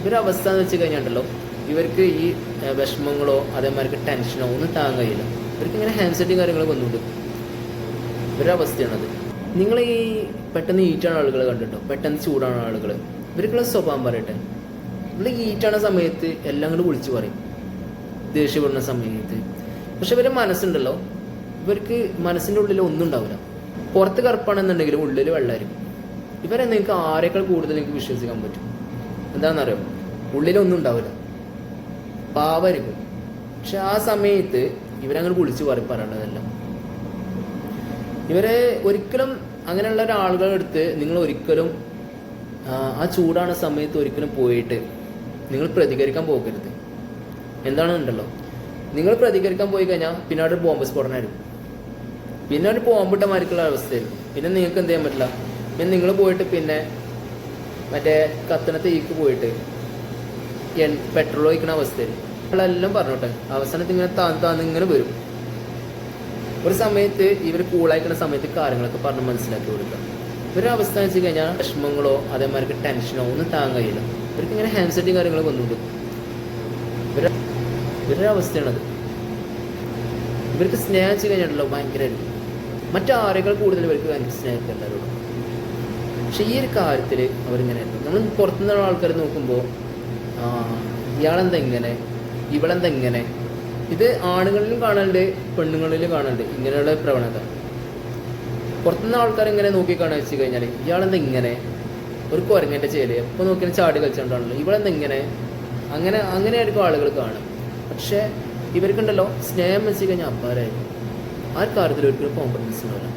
ഇവരുടെ അവസ്ഥ എന്ന് വെച്ച് കഴിഞ്ഞാണ്ടല്ലോ ഇവർക്ക് ഈ വിഷമങ്ങളോ അതേമാതിരി ടെൻഷനോ ഒന്നും താങ്ങാൻ കഴിയില്ല. ഇവർക്ക് ഇങ്ങനെ ഹാൻഡ് സെറ്റും കാര്യങ്ങളൊക്കെ വന്നുകൊണ്ട് ഇവരുടെ അവസ്ഥയാണത് നിങ്ങൾ ഈ പെട്ടെന്ന് ഈറ്റാണ് ആളുകൾ കണ്ടിട്ടോ? പെട്ടെന്ന് ചൂടാണ് ആളുകൾ ഇവർക്കുള്ള സ്വഭാവം പറയട്ടെ. നമ്മൾ ഈറ്റാണ് സമയത്ത് എല്ലാം കൂടെ വിളിച്ചു പറയും. ദേഷ്യപ്പെടുന്ന സമയത്ത്. പക്ഷെ ഇവരുടെ മനസ്സുണ്ടല്ലോ. ഇവർക്ക് മനസ്സിന്റെ ഉള്ളിൽ ഒന്നും ഉണ്ടാവില്ല പുറത്ത് കറുപ്പാണെന്നുണ്ടെങ്കിലും ഉള്ളിൽ വെള്ളമായിരിക്കും ഇവരെ നിങ്ങൾക്ക് ആരെക്കാൾ കൂടുതൽ നിങ്ങൾക്ക് വിശ്വസിക്കാൻ പറ്റും? എന്താണെന്നറിയോ? ഉള്ളിലൊന്നും ഉണ്ടാവില്ല. പാവായിരിക്കും പക്ഷെ ആ സമയത്ത് ഇവരങ്ങനെ കുളിച്ച് പറയും പറയേണ്ടതെല്ലാം. ഇവരെ ഒരിക്കലും അങ്ങനെയുള്ള ഒരാളുകളുടെ അടുത്ത് നിങ്ങൾ ഒരിക്കലും ആ, ചൂടാണ് സമയത്ത് ഒരിക്കലും പോയിട്ട് നിങ്ങൾ പ്രതികരിക്കാൻ പോകരുത്. എന്താണെന്നുണ്ടല്ലോ നിങ്ങൾ പ്രതികരിക്കാൻ പോയി കഴിഞ്ഞാൽ പിന്നെ അവിടെ ബോംബ് സ്ഫോടനമായിരിക്കും പിന്നെ ഒരു ബോംബിട്ട മാരിക്കുള്ള അവസ്ഥയായിരിക്കും. പിന്നെ നിങ്ങൾക്ക് എന്ത് ചെയ്യാൻ പറ്റില്ല? പിന്നെ നിങ്ങൾ പോയിട്ട് പിന്നെ മറ്റേ കത്തണ തീക്ക് പോയിട്ട് എൺ പെട്രോൾ ഒഴിക്കണ അവസ്ഥയിൽ. നമ്മളെല്ലാം പറഞ്ഞോട്ടെ. അവസാനത്ത് ഇങ്ങനെ താന്ന് താന്ന് ഇങ്ങനെ വരും. ഒരു സമയത്ത് ഇവർ കൂളായിക്കുന്ന സമയത്ത് കാര്യങ്ങളൊക്കെ പറഞ്ഞ് മനസ്സിലാക്കി കൊടുക്കുക. ഇവരുടെ അവസ്ഥ വെച്ച് കഴിഞ്ഞാൽ വിഷമങ്ങളോ അതേമാതിരി ടെൻഷനോ ഒന്നും താങ്ങാൻ കഴിയില്ല. ഇവർക്ക് ഇങ്ങനെ ഹാൻഡ് സെറ്റും കാര്യങ്ങളൊക്കെ വന്നുകൊണ്ട് ഇവരുടെ അവസ്ഥയാണത്. ഇവർക്ക് സ്നേഹിച്ച് കഴിഞ്ഞിട്ടുണ്ടല്ലോ ഭയങ്കരമായിരിക്കും. മറ്റാരേക്കാൾ കൂടുതൽ ഇവർക്ക് ഭയങ്കര സ്നേഹിക്കും എല്ലാവരോടും പക്ഷെ ഈ ഒരു കാര്യത്തിൽ അവരിങ്ങനെ നമ്മൾ പുറത്തുനിന്നുള്ള ആൾക്കാർ നോക്കുമ്പോൾ ഇയാളെന്താ ഇങ്ങനെ? ഇവളെന്താ ഇത് ആണുങ്ങളിലും കാണലുണ്ട് പെണ്ണുങ്ങളിലും കാണലുണ്ട്. ഇങ്ങനെയുള്ള പ്രവണത. പുറത്തുനിന്ന് ആൾക്കാർ ഇങ്ങനെ നോക്കി കാണാൻ വെച്ച് കഴിഞ്ഞാൽ ഇയാളെന്താ ഇങ്ങനെ? ഒരു കുരങ്ങന്റെ ചേൽ. എപ്പോൾ നോക്കിയാൽ ചാടി കളിച്ചുകൊണ്ടാണല്ലോ ഇവളെന്താ ഇങ്ങനെ? അങ്ങനെ അങ്ങനെയായിരിക്കും ആളുകൾ കാണും പക്ഷേ ഇവർക്കുണ്ടല്ലോ സ്നേഹം വെച്ച് കഴിഞ്ഞാൽ അപ്പാരായിരിക്കും ആ കാര്യത്തിൽ ഒരിക്കലും കോംപ്രമൈസ് ഉണ്ടാവില്ല.